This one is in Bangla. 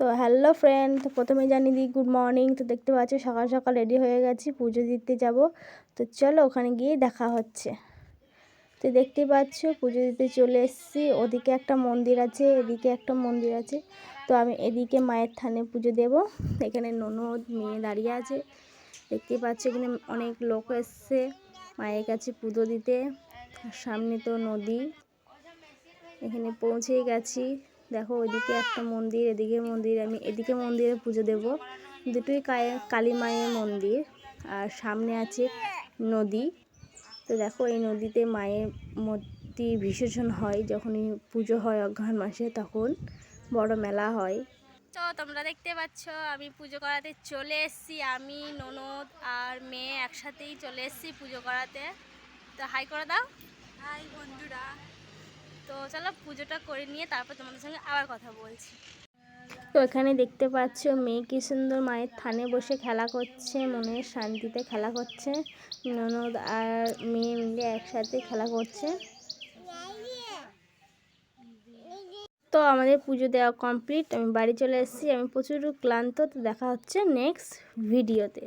তো হ্যালো ফ্রেন্ড প্রথমে জানিয়ে দিই গুড মর্নিং। তো দেখতে পাচ্ছ সকাল সকাল রেডি হয়ে গেছি, পুজো দিতে যাব। তো চলো ওখানে গিয়ে দেখা হচ্ছে। তো দেখতে পাচ্ছ পুজো দিতে চলে এসেছি। ওদিকে একটা মন্দির আছে, এদিকে একটা মন্দির আছে। তো আমি এদিকে মায়ের থানে পুজো দেব। এখানে ননদ মেয়ে দাঁড়িয়ে আছে। দেখতে পাচ্ছ এখানে অনেক লোক এসছে মায়ের কাছে পুজো দিতে। সামনে তো নদী। এখানে পৌঁছেই গেছি। দেখো ওইদিকে একটা মন্দির এদিকে মন্দির আমি এদিকে মন্দিরে পুজো দেব। দুটোই কালী মায়ের মন্দির আর সামনে আছে নদী। তো দেখো এই নদীতে মায়ের মূর্তি বিসর্জন হয় যখনই পুজো হয় অঘ্রাণ মাসে তখন বড় মেলা হয়। তো তোমরা দেখতে পাচ্ছ আমি পুজো করাতে চলে এসেছি। আমি ননদ আর মেয়ে একসাথেই চলে এসেছি পুজো করাতে। তো হাই করে দাও। হাই বন্ধুরা চলো পুজোটা করে নিয়ে তারপর তোমাদের সঙ্গে আবার কথা বলছি। তো এখানে দেখতে পাচ্ছ, মেয়ে কি সুন্দর মায়ের থানে বসে খেলা করছে, মনের শান্তিতে খেলা করছে। ননদ আর মেয়ে মিলে একসাথে খেলা করছে। তো আমাদের পুজো দেওয়া কমপ্লিট, আমি বাড়ি চলে এসেছি, আমি প্রচুর ক্লান্ত, তো দেখা হচ্ছে নেক্সট ভিডিওতে